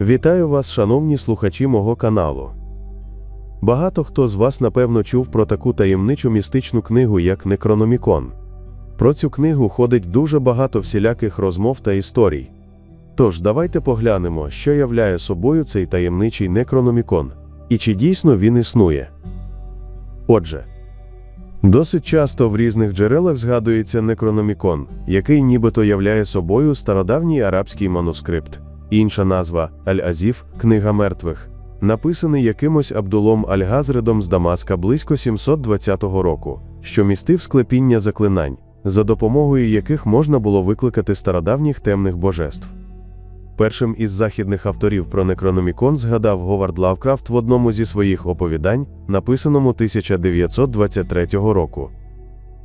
Вітаю вас, шановні слухачі мого каналу. Багато хто з вас, напевно, чув про таку таємничу містичну книгу, як Некрономікон. Про цю книгу ходить дуже багато всіляких розмов та історій. Тож, давайте поглянемо, що являє собою цей таємничий Некрономікон, і чи дійсно він існує. Отже, досить часто в різних джерелах згадується Некрономікон, який нібито являє собою стародавній арабський манускрипт. Інша назва Аль-Азів Книга мертвих, написаний якимось Абдулом Аль-Газредом з Дамаска близько 720 року, що містив склепіння заклинань, за допомогою яких можна було викликати стародавніх темних божеств. Першим із західних авторів про Некрономікон згадав Говард Лавкрафт в одному зі своїх оповідань, написаному 1923 року.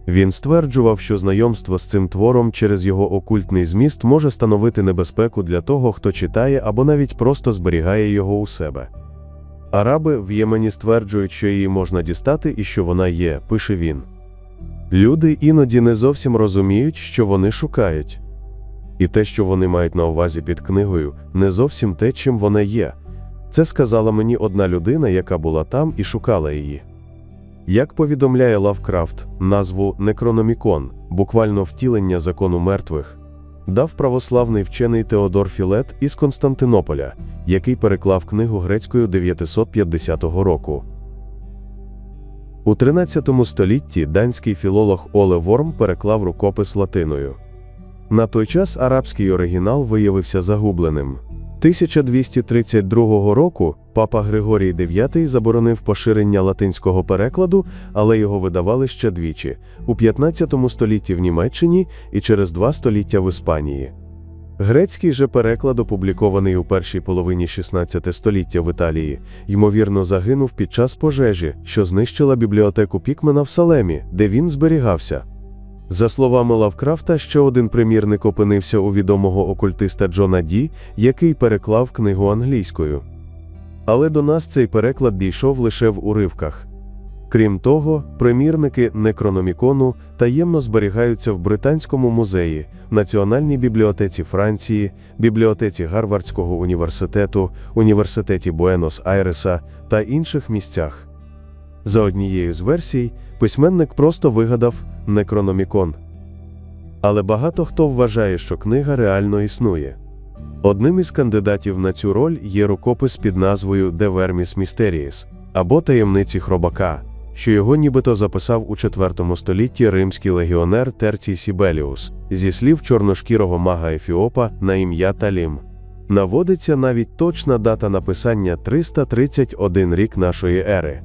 Він стверджував, що знайомство з цим твором через його окультний зміст може становити небезпеку для того, хто читає або навіть просто зберігає його у себе. Араби в Ємені стверджують, що її можна дістати і що вона є, пише він. Люди іноді не зовсім розуміють, що вони шукають. І те, що вони мають на увазі під книгою, не зовсім те, чим вона є. Це сказала мені одна людина, яка була там і шукала її. Як повідомляє Лавкрафт, назву Некрономікон, буквально втілення закону мертвих, дав православний вчений Теодор Філет із Константинополя, який переклав книгу грецькою 950 року. У 13 столітті данський філолог Оле Ворм переклав рукопис латиною. На той час арабський оригінал виявився загубленим. 1232 року папа Григорій IX заборонив поширення латинського перекладу, але його видавали ще двічі у 15 столітті в Німеччині і через два століття в Іспанії. Грецький же переклад, опублікований у першій половині 16 століття в Італії, ймовірно, загинув під час пожежі, що знищила бібліотеку Пікмена в Салемі, де він зберігався. За словами Лавкрафта, ще один примірник опинився у відомого окультиста Джона Ді, який переклав книгу англійською. Але до нас цей переклад дійшов лише в уривках. Крім того, примірники Некрономікону таємно зберігаються в Британському музеї, Національній бібліотеці Франції, бібліотеці Гарвардського університету, університеті Буенос-Айреса та інших місцях. За однією з версій, письменник просто вигадав Некрономікон. Але багато хто вважає, що книга реально існує. Одним із кандидатів на цю роль є рукопис під назвою De Vermis Mysteriis або Таємниці Хробака, що його нібито записав у IV столітті римський легіонер Терцій Сібеліус зі слів чорношкірого мага Ефіопа на ім'я Талім. Наводиться навіть точна дата написання 331 рік нашої ери.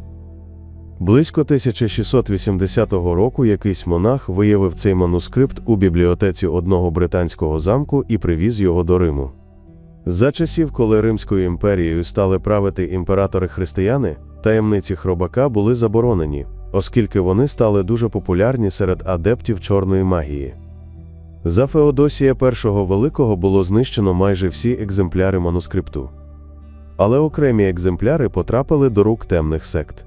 Близько 1680 року якийсь монах виявив цей манускрипт у бібліотеці одного британського замку і привіз його до Риму. За часів, коли Римською імперією стали правити імператори-християни, таємниці хробака були заборонені, оскільки вони стали дуже популярні серед адептів чорної магії. За Феодосія І Великого було знищено майже всі екземпляри манускрипту. Але окремі екземпляри потрапили до рук темних сект.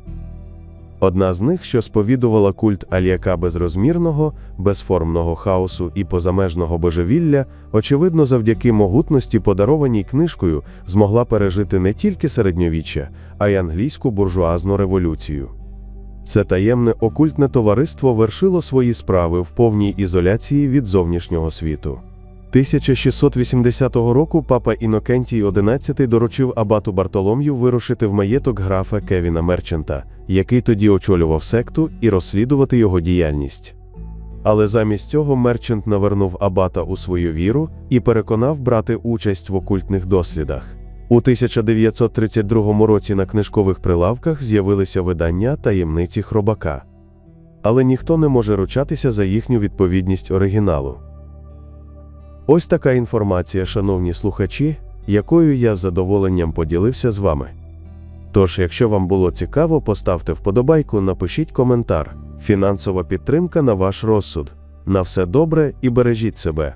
Одна з них, що сповідувала культ альяка безрозмірного, безформного хаосу і позамежного божевілля, очевидно, завдяки могутності, подарованій книжкою, змогла пережити не тільки середньовіччя, а й англійську буржуазну революцію. Це таємне окультне товариство вершило свої справи в повній ізоляції від зовнішнього світу. 1680 року папа Інокентій XI доручив абату Бартолом'ю вирушити в маєток графа Кевіна Мерчента, який тоді очолював секту, і розслідувати його діяльність. Але замість цього Мерчент навернув абата у свою віру і переконав брати участь в окультних дослідах. У 1932 році на книжкових прилавках з'явилися видання таємниці хробака. Але ніхто не може ручатися за їхню відповідність оригіналу. Ось така інформація, шановні слухачі, якою я з задоволенням поділився з вами. Тож, якщо вам було цікаво, поставте вподобайку, напишіть коментар. Фінансова підтримка на ваш розсуд. На все добре і бережіть себе.